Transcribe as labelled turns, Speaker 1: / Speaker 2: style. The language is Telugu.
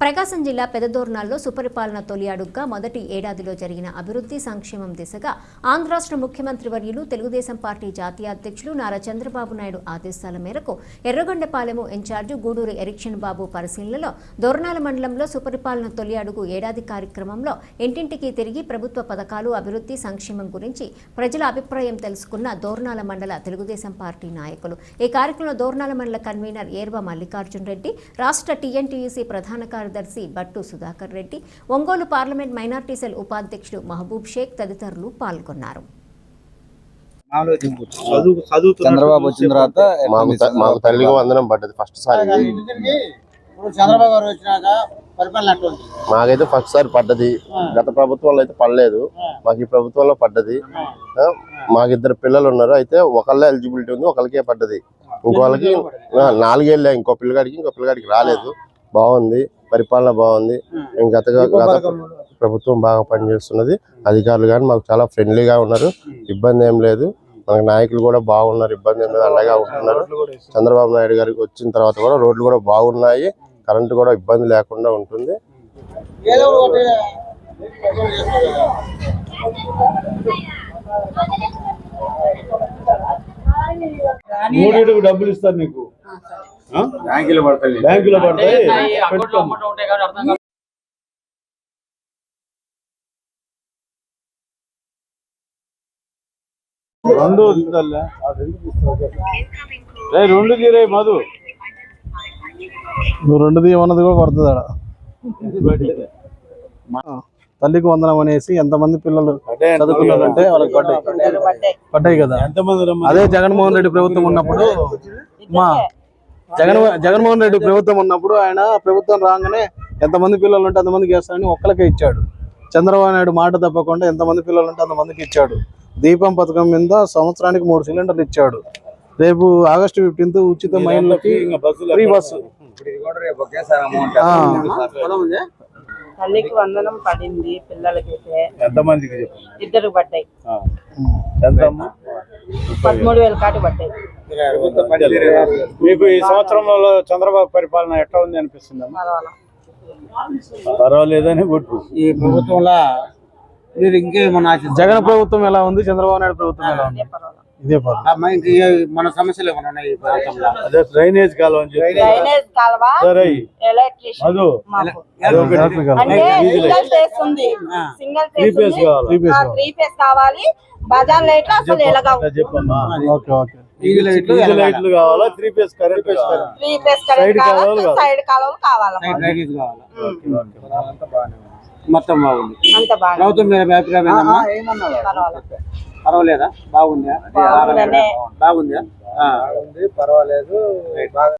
Speaker 1: ప్రకాశం జిల్లా పెదదోర్నాల్లో సుపరిపాలన తొలి అడుగ్గా మొదటి ఏడాదిలో జరిగిన అభివృద్ధి సంక్షేమం దిశగా ఆంధ్ర రాష్ట్ర ముఖ్యమంత్రి వర్యులు తెలుగుదేశం పార్టీ జాతీయ అధ్యక్షులు నారా చంద్రబాబు నాయుడు ఆదేశాల మేరకు ఎర్రగొండపాలెము ఇన్ఛార్జి గూడూరు ఎరిక్షన్ బాబు పరిశీలనలో దోర్నాల మండలంలో సుపరిపాలన తొలి అడుగు ఏడాది కార్యక్రమంలో ఇంటింటికి తిరిగి ప్రభుత్వ పథకాలు అభివృద్ధి సంక్షేమం గురించి ప్రజల అభిప్రాయం తెలుసుకున్న దోర్నాల మండల తెలుగుదేశం పార్టీ నాయకులు. ఈ కార్యక్రమంలో దోర్నాల మండల కన్వీనర్ ఏర్వ మల్లికార్జున్ రెడ్డి రాష్ట్ర టీఎన్టీయూసీ ప్రధాన కార్యదర్శి Battu Sudhakar Reddy Ongole parliament minority cell ఉపాధ్యక్షుడు మహబూబ్ షేక్ తదితరులు పాల్గొన్నారు.
Speaker 2: చంద్రబాబు వచ్చిన తర్వాత
Speaker 3: మాకు తల్లికి వందనం పడ్డది ఫస్ట్ సారి.
Speaker 4: చంద్రబాబు గారు వచ్చినాక పరిపాలన
Speaker 3: మాకైతే ఫస్ట్ సారి పడ్డది. గత ప్రభుత్వంలో అయితే పడలేదు. మాకు ఈ ప్రభుత్వంలో పడ్డది. మాకు ఇద్దరు పిల్లలు ఉన్నారు. అయితే ఒకళ్ళే ఎలిజిబిలిటీ ఉంది ఒకరికే పడ్డది. ఇంకో వాళ్ళకి ఆ, నాలుగేళ్ళే ఇంకో పిల్లగాడికి ఇంకో పిల్లగాడికి రాలేదు. బాగుంది. పరిపాలన బాగుంది. ఇంకా గత గత ప్రభుత్వం బాగా పనిచేస్తున్నది. అధికారులు కానీ మాకు చాలా ఫ్రెండ్లీగా ఉన్నారు. ఇబ్బంది ఏం లేదు. మనకు నాయకులు కూడా బాగున్నారు. ఇబ్బంది ఏం లేదు. అండగా ఉంటున్నారు. చంద్రబాబు నాయుడు గారికి వచ్చిన తర్వాత కూడా రోడ్లు కూడా బాగున్నాయి. కరెంటు కూడా ఇబ్బంది లేకుండా ఉంటుంది.
Speaker 4: మూడింటికి డబ్బులు ఇస్తారు నీకు?
Speaker 2: బ్యాంకులో పడతాయి.
Speaker 4: బ్యాంకులో పడతాయి. రెండు. రేయ్, రెండు తీరే మధు.
Speaker 5: నువ్వు రెండు తీయమన్నది కూడా పడుతుంది ఆడ. తల్లికి వందనం అనేసి ఎంతమంది పిల్లలు చదువుకున్నారంటే వాళ్ళకి పడ్డాయి. పడ్డాయి. కదా. అదే జగన్మోహన్ రెడ్డి ప్రభుత్వం ఉన్నప్పుడు మా జగన్ జగన్మోహన్ రెడ్డి ప్రభుత్వం ఉన్నప్పుడు ఆయన ప్రభుత్వం రాగానే ఎంతమంది పిల్లలు ఉంటే అంతమందికి వేస్తానని ఒక్కరికే ఇచ్చాడు. చంద్రబాబు నాయుడు మాట తప్పకుండా ఎంతమంది పిల్లలు ఉంటే అంతమందికి ఇచ్చాడు. దీపం పథకం మీద సంవత్సరానికి మూడు సిలిండర్లు ఇచ్చాడు. రేపు ఆగస్టు ఫిఫ్టీన్త్ ఉచిత మహిళలకి ఫ్రీ బస్సు.
Speaker 6: తల్లికి వందనం పడింది
Speaker 4: ఎంతమందికి చెప్పు
Speaker 6: ఇద్దరు పడ్డాయి? పదమూడు వేల కాటి పడ్డాయి.
Speaker 4: మీకు ఈ సంవత్సరంలో చంద్రబాబు పరిపాలన ఎట్లా ఉంది అనిపిస్తుంది?
Speaker 6: పర్వాలా
Speaker 4: పర్వాలేదని గుర్తు
Speaker 7: ఈ ప్రభుత్వంలో మీరు ఇంకేమన్నా?
Speaker 5: జగన్ ప్రభుత్వం ఎలా ఉంది? చంద్రబాబు నాయుడు ప్రభుత్వం ఎలా ఉంది? ఇదే
Speaker 7: మన సమస్యలు ఏమైనా ఉన్నాయి ఈ ప్రభుత్వంలో?
Speaker 4: అదే డ్రైనేజ్ అని చెప్పి.
Speaker 6: సింగల్
Speaker 4: కావాలి.
Speaker 6: బజార్ లైట్లు అసలు ఎలగవు.
Speaker 4: అట్లా చెప్పమ్మా.
Speaker 5: Okay okay.
Speaker 7: వీధి లైట్లు
Speaker 4: లైట్లు కావాలా? Three phase current
Speaker 6: three phase current కావాలి?
Speaker 4: కావాలి.
Speaker 6: సైడ్ కాలువలు కావాలి?
Speaker 7: సైడ్ డ్రైనేజ్ కావాలి. మొత్తం బాగుంది.
Speaker 6: అంత బాగా
Speaker 7: ప్రభుత్వం అభిప్రాయం పర్వాలేదా. బాగుందా? బాగుందా. ఆ.